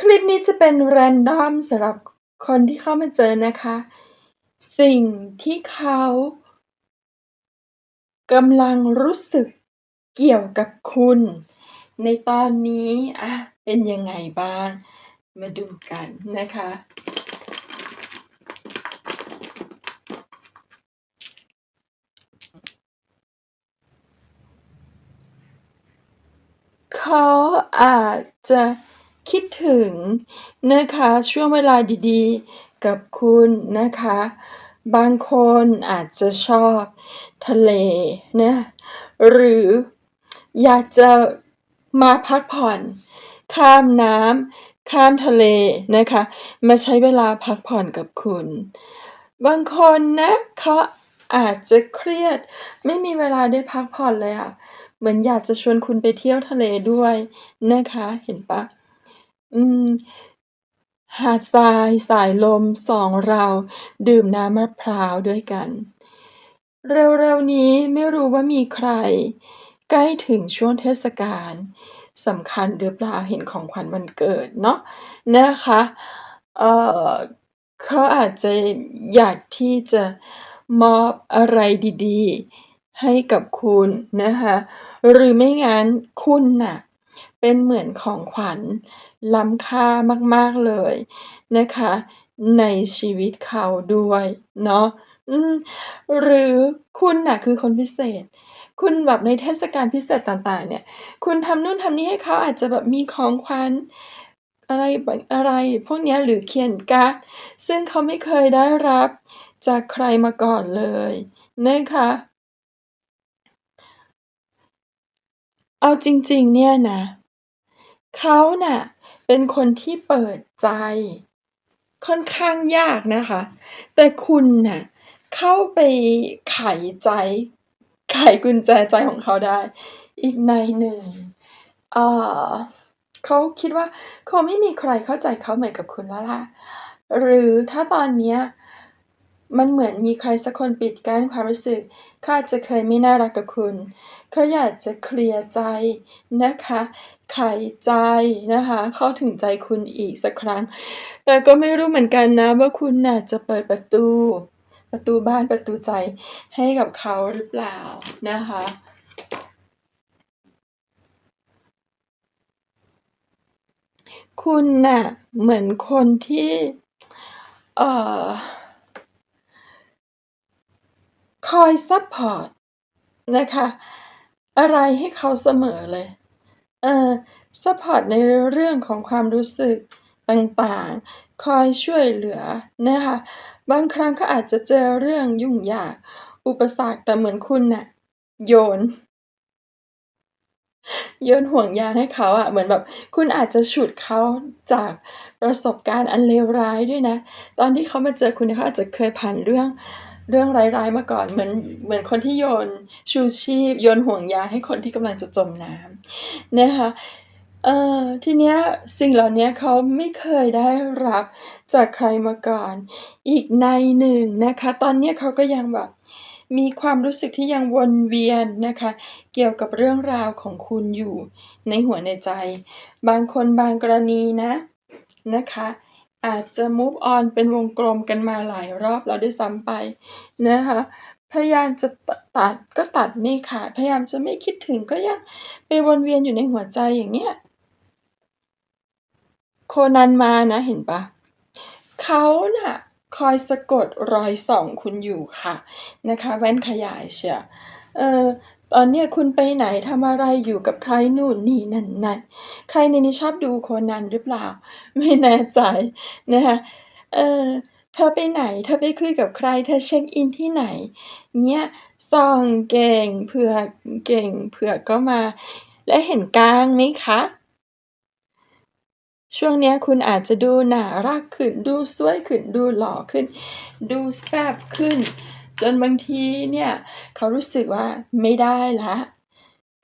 คลิปนี้จะเป็นแรนดอมสำหรับคนที่เข้ามาเจอนะคะ สิ่งที่เขากำลังรู้สึกเกี่ยวกับคุณ ในตอนนี้อะเป็นยังไงบ้าง มาดูกันนะคะ เขาอาจจะ คิดถึงนะคะช่วงเวลาดีๆ กับคุณนะคะ บางคนอาจจะชอบทะเลนะหรืออยากจะมาพักผ่อน ข้ามน้ำข้ามทะเลนะคะ มาใช้เวลาพักผ่อนกับคุณ บางคนนะเขาอาจจะเครียด ไม่มีเวลาได้พักผ่อนเลยอะเหมือนอยากจะชวนคุณไปเที่ยวทะเลด้วยนะคะ เห็นปล่า? อืม หาดทรายสายลม2เราดื่มน้ำมะพร้าวด้วยกัน เร็ว ๆ นี้ไม่รู้ว่ามีใคร ใกล้ถึงช่วงเทศกาลสำคัญหรือเปล่า เห็นของขวัญวันเกิดเนาะนะคะ เอ่อ เขาอาจจะอยากที่จะมอบอะไรดี ๆ ให้กับคุณนะคะ หรือไม่งั้นคุณน่ะ เป็นเหมือนของขวัญล้ำค่ามาก ๆ เลยนะคะ ในชีวิตเขาด้วยเนาะ อืม หรือคุณน่ะคือคนพิเศษ คุณแบบในเทศกาลพิเศษต่าง ๆ เนี่ย คุณทำนู่นทำนี่ให้เขา อาจจะแบบมีของขวัญ อะไร บ อะไรพวกเนี้ย หรือเขียนการ์ด ซึ่งเขาไม่เคยได้รับจากใครมาก่อนเลยนะคะ เอาจริง ๆ เนี่ยนะ เขาน่ะเป็นคนที่เปิดใจ ค่อนข้างยากนะคะ แต่คุณน่ะเข้าไปไขใจ ไขกุญแจใจของเขาได้ อีกในยหนึ่ง เอ่อ เขาคิดว่าคงไม่มีใครเข้าใจเขาเหมือนกับคุณแล้วล่ะ หรือถ้าตอนเนี้ย มันเหมือนมีใครสักคนปิดกั้นความรู้สึกขาอาจจะเคยไม่น่ารักกับคุณ เขาอยากจะเคลียร์ใจนะคะ ไขใจนะคะ เข้าถึงใจคุณอีกสักครั้ง แต่ก็ไม่รู้เหมือนกันนะว่าคุณน่ะจะเปิดประตู ประตูบ้านประตูใจให้กับเขาหรือเปล่านะคะคุณน่ะเหมือนคนที่ เอ่อ คอยซัปพอร์ตนะคะ อะไรให้เขาเสมอเลย เออซัปพอร์ตในเรื่องของความรู้สึกต่างๆ คอยช่วยเหลือนะคะ บางครั้งเขาอาจจะเจอเรื่องยุ่งยาก อุปสรรคแต่เหมือนคุณน่ะโยน โยนห่วงยางให้เขาอะเหมือนแบบ คุณอาจจะฉุดเขาจากประสบการณ์อันเลวร้ายด้วยนะ ตอนที่เขามาเจอคุณเขาอาจจะเคยผ่านเรื่อง เรื่องร้ายๆมาก่อนเหมือนเหมือนคนที่โยนชูชีพ โยนห่วงยางให้คนที่กำลังจะจมน้ำนะคะเอ่อทีเนี้ยสิ่งเหล่านี้เขาไม่เคยได้รับจากใครมาก่อน อีกในหนึ่งนะคะ ตอนเนี้ยเขาก็ยังแบบมีความรู้สึกที่ยังวนเวียนนะคะ เกี่ยวกับเรื่องราวของคุณอยู่ในหัวในใจ บางคนบางกรณีนะนะคะ อาจจะ move on เป็นวงกลมกันมาหลายรอบแล้วด้วยซ้ำไปนะคะ พยายามจะตัดก็ตัดไม่ขาด พยายามจะไม่คิดถึงก็ยังไปวนเวียนอยู่ในหัวใจอย่างเงี้ย โคนันมานะเห็นปล่า?เขาน่ะคอยสะกดรอยส่องคุณอยู่ค่ะนะคะ แว่นขยายเชียวเออ ตอนเนี้ยคุณไปไหนทำอะไรอยู่กับใครนู่นนี่นั่นนั่น ใครในนี้ชอบดูโคนันหรือเปล่า?ไม่แน่ใจนะคะ เออ เธอไปไหน เธอไปคุยกับใคร เธอเช็กอินที่ไหนเงี้ยส่องเก่งเผือกอือเก่งเผื่อก็มา แล้วเห็นกลางไหมคะ?ช่วงนี้คุณอาจจะดูหน่ารักขึ้น ดูสวยขึ้น ดูหล่อขึ้น ดูแซ่บขึ้น จนบางทีเนี่ยเขารู้สึกว่าไม่ได้ล้ว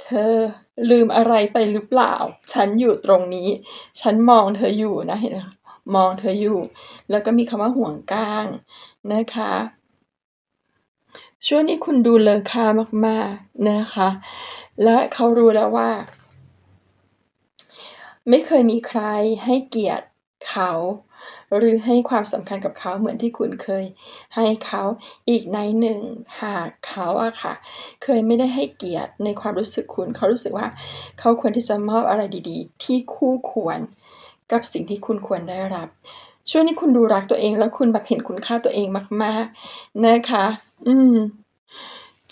เธอลืมอะไรไปหรือเปล่า?ฉันอยู่ตรงนี้ ฉันมองเธออยู่นะเห็นมคะมองเธออยู่ แล้วก็มีคำว่าห่วงก้างนะคะ ช่วงนี้คุณดูเลอค่ามากๆนะคะ และเขารู้แล้วว่า ไม่เคยมีใครให้เกียรติเขา หรือให้ความสำคัญกับเขาเหมือนที่คุณเคยให้เขาอีกในหนึ่งหากเขาอะค่ะ เคยไม่ได้ให้เกียรติในความรู้สึกคุณ เขารู้สึกว่า เขาควรที่จะมอบอะไรดีๆ ที่คู่ควรกับสิ่งที่คุณควรได้รับ ช่วงนี้คุณดูรักตัวเองแล้วคุณแบบเห็นคุณค่าตัวเองมาก ๆนะคะ อืม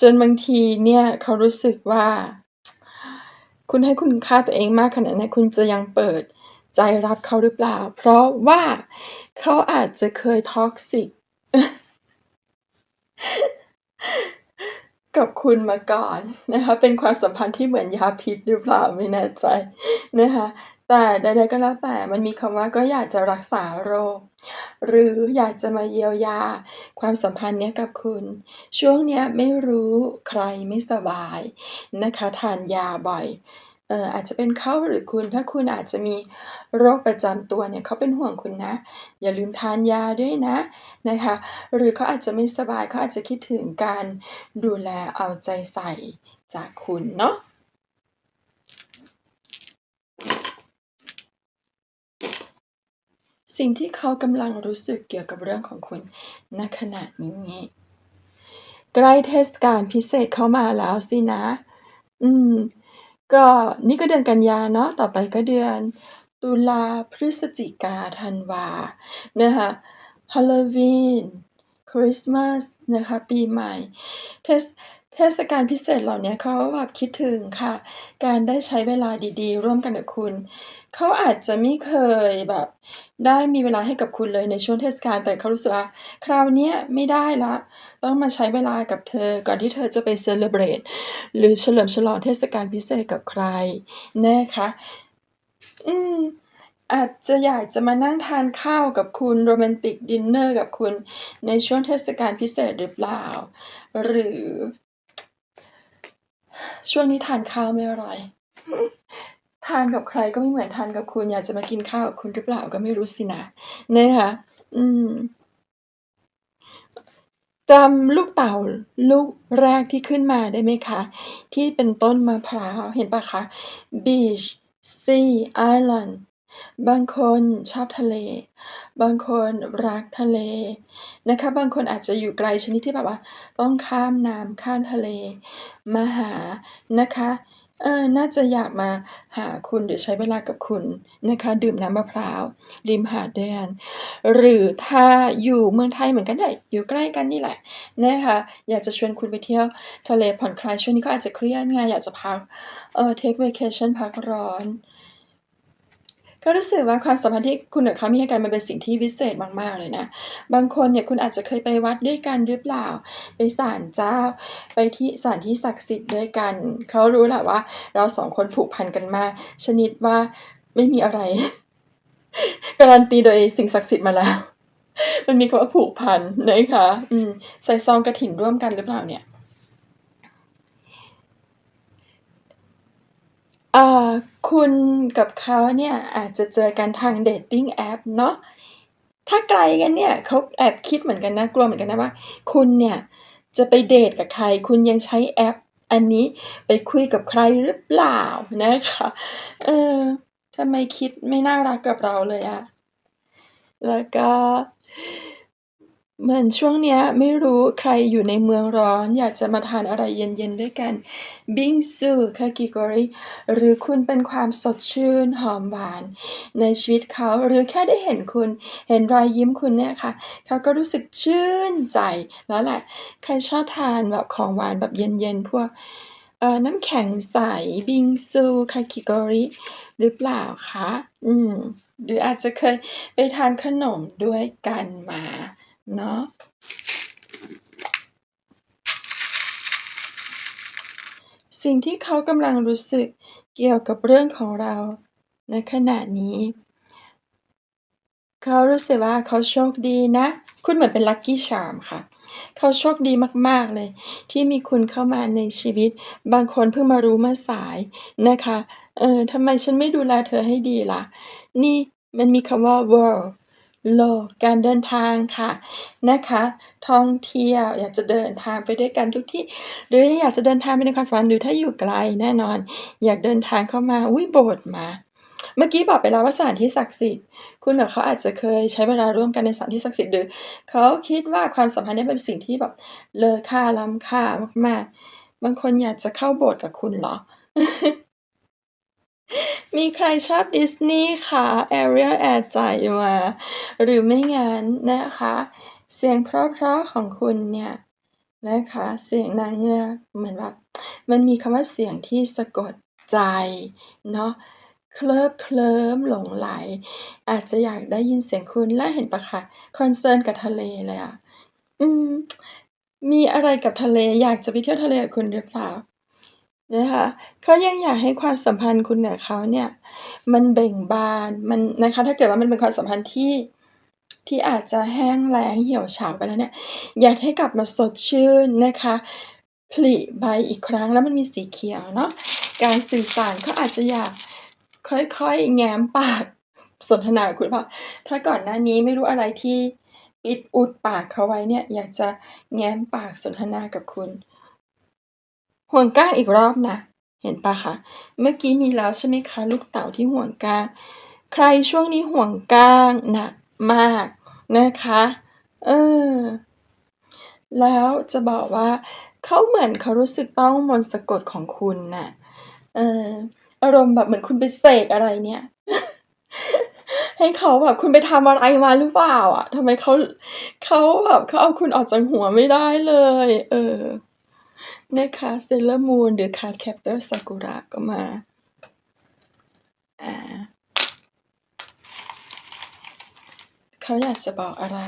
จนบางทีเนี่ยเขารู้สึกว่า คุณให้คุณค่าตัวเองมากขนาดนี้คุณจะยังเปิด ใจรับเขาหรือเปล่า?เพราะว่าเขาอาจจะเคย toxic กับคุณมาก่อนนะคะ เป็นความสัมพันธ์ที่เหมือนยาพิษหรือเปล่า?ไม่แน่ใจนะคะแต่ใดๆก็แล้วแต่มันมีคำว่าก็อยากจะรักษาโรค หรืออยากจะมาเยียวยา ความสัมพันธ์เนี้ยกับคุณ ช่วงเนี้ยไม่รู้ใครไม่สบายนะคะทานยาบ่อย เอ่อ อาจจะเป็นเขาหรือคุณ ถ้าคุณอาจจะมีโรคประจำตัวเนี่ย เขาเป็นห่วงคุณนะ อย่าลืมทานยาด้วยนะนะคะ หรือเขาอาจจะไม่สบาย เขาอาจจะคิดถึงการดูแลเอาใจใส่จากคุณเนาะสิ่งที่เขากำลังรู้สึกเกี่ยวกับเรื่องของคุณณขณะนี้ ใกล้เทศกาลพิเศษเข้ามาแล้วสินะ อืม ก็นี่ก็เดือนกันยาเนาะ ต่อไปก็เดือนตุลา พฤศจิกา ธันวา นะคะฮาโลวีน คริสต์มาส นะคะ ปีใหม่เทศ เทศกาลพิเศษเหล่านี้เขาแบบคิดถึงค่ะ การได้ใช้เวลาดีๆ ร่วมกันกับคุณ เขาอาจจะไม่เคยแบบ ได้มีเวลาให้กับคุณเลยในช่วงเทศกาลแต่เขารู้สึกว่าคราวนี้ไม่ได้แล้วต้องมาใช้เวลากับเธอก่อนที่เธอจะไป celebrate หรือเฉลิมฉลองเทศกาลพิเศษกับใครนะคะ อืมอาจจะอยากจะมานั่งทานข้าวกับคุณโรแมนติกดินเนอร์กับคุณในช่วงเทศกาลพิเศษหรือเปล่า?หรือ ช่วงนี้ทานข้าวไม่อร่อย ทานกับใครก็ไม่เหมือนทานกับคุณ อยากจะมากินข้าวกับคุณหรือเปล่า?ก็ไม่รู้สินะนะคะอืมจำลูกเต่าลูกแรกที่ขึ้นมาได้ไหมคะ?ที่เป็นต้นมะพร้าว เห็นปล่าคะ Beach Sea Island บางคนชอบทะเล บางคนรักทะเลนะคะ บางคนอาจจะอยู่ไกลชนิดที่แบบว่าต้องข้ามน้ำ ข้ามทะเลมาหานะคะ เออ น่าจะอยากมาหาคุณ หรือใช้เวลากับคุณนะคะ ดื่มน้ำมะพร้าวริมหาดด้วยกัน หรือถ้าอยู่เมืองไทยเหมือนกันเนี่ย อยู่ใกล้กันนี่แหละนะคะ อยากจะชวนคุณไปเที่ยวทะเลผ่อนคลาย ช่วงนี้เขาอาจจะเครียดไง อยากจะพัก เอ่อ take vacation พักร้อน ก็รู้สึกว่าความสัมพันธ์ที่คุณกับเขามีให้กันมันเป็นสิ่งที่วิเศษมาก ๆ เลยนะ บางคนเนี่ยคุณอาจจะเคยไปวัดด้วยกันหรือเปล่า?ไปศาลเจ้า ไปที่สถานที่ศักดิ์สิทธิ์ด้วยกัน เขารู้แหละว่า เรา2คนผูกพันกันมาก ชนิดว่าไม่มีอะไร การันตีโดยสิ่งศักดิ์สิทธิ์มาแล้ว มันมีคำว่าผูกพันนะคะอืมใส่ซองกฐินร่วมกันหรือเปล่าเนี่ย? อ่าคุณกับเขาเนี่ยอาจจะเจอกันทาง dating app เนาะ ถ้าไกลกันเนี่ยเขาแอบคิดเหมือนกันนะ กลัวเหมือนกันนะว่า คุณเนี่ยจะไปเดตกับใคร คุณยังใช้แอปอันนี้ไปคุยกับใครหรือเปล่านะคะ เออ ทำไมคิดไม่น่ารักกับเราเลยอะ?แล้วก็ เหมือนช่วงเนี้ย ไม่รู้ใครอยู่ในเมืองร้อน อยากจะมาทานอะไรเย็น ๆ ด้วยกัน บิงซู Kakigori หรือคุณเป็นความสดชื่น หอมหวานในชีวิตเขา หรือแค่ได้เห็นคุณ เห็นรอยยิ้มคุณเนี่ยค่ะ เขาก็รู้สึกชื่นใจแล้วแหละ ใครชอบทานแบบของหวานแบบเย็น ๆ พวก เอ่อ น้ำแข็งใส บิงซู Kakigori หรือเปล่าคะ?อืม หรืออาจจะเคยไปทานขนมด้วยกันมา เนาะสิ่งที่เขากำลังรู้สึกเกี่ยวกับเรื่องของเราณขณะนี้ เขารู้สึกว่าเขาโชคดีนะ คุณเหมือนเป็น Lucky Charm ค่ะ เขาโชคดีมากๆเลย ที่มีคุณเข้ามาในชีวิต บางคนเพิ่งมารู้เมื่อสายนะคะ เออทำไมฉันไม่ดูแลเธอให้ดีล่ะ?นี่มันมีคำว่า World โลกการเดินทางค่ะนะคะ ท่องเที่ยวอยากจะเดินทางไปด้วยกันทุกที่ หรืออยากจะเดินทางไปในความสัมพันธ์หรือถ้าอยู่ไกลแน่นอน อยากเดินทางเข้ามาอุ๊ยโบสถ์มา เมื่อกี้บอกไปแล้วว่าสถานที่ศักดิ์สิทธิ์คุณกับเขาอาจจะเคยใช้เวลาร่วมกันในสถานที่ศักดิ์สิทธิ์หรือเขาคิดว่าความสัมพันธ์นี้เป็นสิ่งที่แบบเลอค่าล้ำค่ามากๆบางคนอยากจะเข้าโบสถ์กับคุณเหรอ? มีใครชอบดิสนีย์คะ Ariel แอดจ่ายมา หรือไม่งั้นนะคะ เสียงเพราะๆของคุณเนี่ยนะคะ เสียงนางเงือกเหมือนแบบมันมีคำว่าเสียงที่สะกดใจเนาะเคลิบเคลิ้มหลงใหล อาจจะอยากได้ยินเสียงคุณและเห็นปล่าคะคอนเซิร์นกับทะเลเลยอะอืมมีอะไรกับทะเลอยากจะไปเที่ยวทะเลกับคุณหรือเปล่า? นะคะ เขายังอยากให้ความสัมพันธ์คุณกับเขาเนี่ยมันเบ่งบาน มันนะคะ ถ้าเกิดว่ามันเป็นความสัมพันธ์ที่ที่อาจจะแห้งแล้งเหี่ยวเฉาไปแล้วเนี่ย อยากให้กลับมาสดชื่นนะคะผลิใบอีกครั้งแล้วมันมีสีเขียวเนาะ การสื่อสารเขาอาจจะอยากค่อยๆ แง้มปากสนทนาคุณหรือเปล่าถ้าก่อนหน้านี้ไม่รู้อะไรที่ปิดอุดปากเขาไว้เนี่ย อยากจะแง้มปากสนทนากับคุณ ห่วงก้างอีกรอบนะ เห็นปล่าคะ เมื่อกี้มีแล้วใช่ไหมคะ ลูกเต๋าที่ห่วงก้างใครช่วงนี้ห่วงก้างหนักมากนะคะ เออ แล้วจะบอกว่าเขาเหมือนเขารู้สึกต้องมนสะกดของคุณน่ะ เออ อารมณ์แบบเหมือนคุณไปเสกอะไรเนี่ย ให้เขาแบบคุณไปทำอะไรมาหรือเปล่า อะทำไมเขาเขาแบบเขาเอาคุณออกจากหัวไม่ได้เลย เออ นะคะเซเลอร์มูนหรือคาแคปเตอร์ซากุระก็มาเขาอยากจะบอกอะไร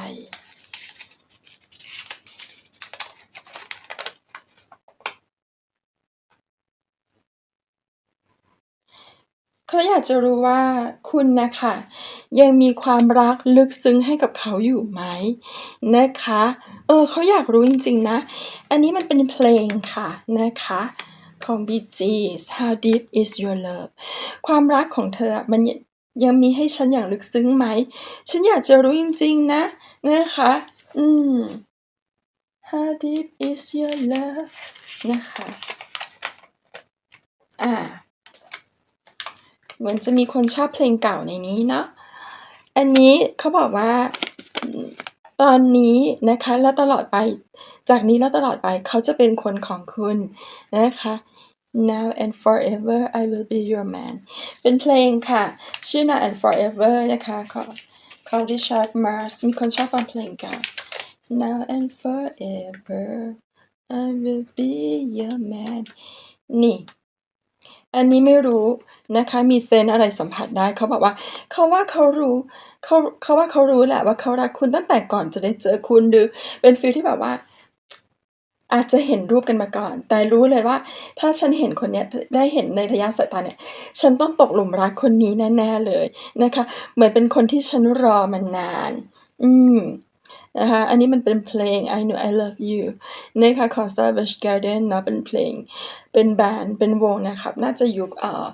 เขาอยากจะรู้ว่าคุณน่ะค่ะ ยังมีความรักลึกซึ้งให้กับเขาอยู่ไหมนะคะ เออ เขาอยากรู้จริง ๆ นะ อันนี้มันเป็นเพลงค่ะนะคะ ของ Bee Gees How Deep Is Your Love ความรักของเธอมันยังมีให้ฉันอย่างลึกซึ้งไหม ฉันอยากจะรู้จริง ๆ นะ นะคะ อืม How deep is your love นะคะ อ่า มือนจะมีคนชอบเพลงเก่าในนี้เนาะ อันนี้เขาบอกว่าตอนนี้นะคะและตลอดไป จากนี้และตลอดไปเขาจะเป็นคนของคุณนะคะ Now and forever I will be your man เป็นเพลงค่ะ ชื่อ Now and forever นะคะของของ Richard Marx มีคนชอบฟังเพลงเก่า Now and forever I will be your man นี่ อันนี้ไม่รู้นะคะ มีเซนอะไรสัมผัสได้เขาบอกว่าเขาว่าเขารู้เขาเขาว่าเขารู้แหละว่าเขารักคุณตั้งแต่ก่อนจะได้เจอคุณหรือเป็นฟีลที่แบบว่า อาจจะเห็นรูปกันมาก่อน แต่รู้เลยว่า ถ้าฉันเห็นคนเนี้ยได้เห็นในระยะสายตาเนี่ย ฉันต้องตกหลุมรักคนนี้แน่ๆเลยนะคะ เหมือนเป็นคนที่ฉันรอมานาน อืม นะคะ อันนี้มันเป็นเพลง I know I love you นะคะของ Savage Garden เนาะเป็นเพลง เป็นแบนด์ เป็นวงนะครับ น่าจะยุคเอ่อ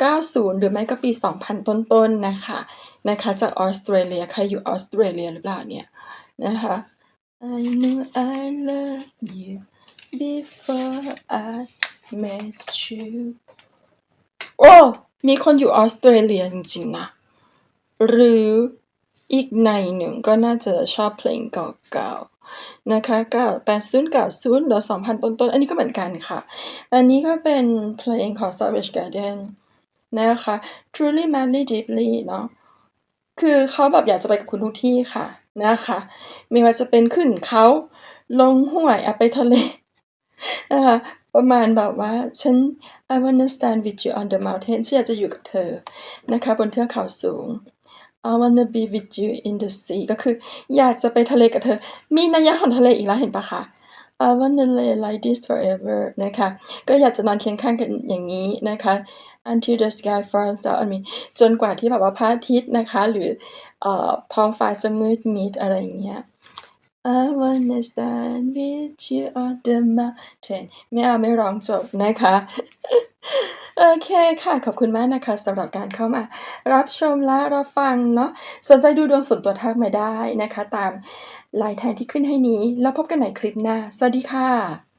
90 หรือไม่ก็ปี 2000 ต้นๆน่ะคะ นะคะ จากออสเตรเลีย ใครอยู่ออสเตรเลียหรือเปล่าเนี่ย?นะคะ I knew I Love you before I met you โอ้!มีคนอยู่ออสเตรเลียจริงๆนะ หรือ อีกในหนึ่งก็น่าจะชอบเพลงเก่าๆนะคะเก้า80 90หรือ2000ต้นๆ อันนี้ก็เหมือนกันค่ะ อันนี้ก็เป็นเพลงของ Savage Garden นะคะ Truly Madly Deeply เนาะคือเขาแบบอยากจะไปกับคุณทุกที่ค่ะนะคะไม่ว่าจะเป็นขึ้นเขาลงห้วยไปทะเลนะคะประมาณแบบว่าฉัน I wanna stand with you on the mountain ฉันอยากจะอยู่กับเธอนะคะบนเทือกเขาสูง I wanna be with you in the sea ก็คืออยากจะไปทะเลกับเธอ มีนัยยะของทะเลอีกแล้วเห็นปะคะ? I wanna lay like this forever นะคะ ก็อยากจะนอนเคียงข้างกันอย่างนี้นะคะ Until the sky falls down on me จนกว่าที่แบบว่าพระอาทิตย์นะคะ หรือเอ่อท้องฟ้าจะมืดมิดอะไรอย่างเงี้ย I wanna stand with you on the mountain ไม่เอาไม่ร้องจบนะคะ โอเคค่ะ ขอบคุณมากนะคะสำหรับการเข้ามา รับชมและรับฟังเนาะสนใจดูดวงส่วนตัวทักมาได้นะคะ ตามลายแทนที่ขึ้นให้นี้ แล้วพบกันใหม่คลิปหน้า สวัสดีค่ะ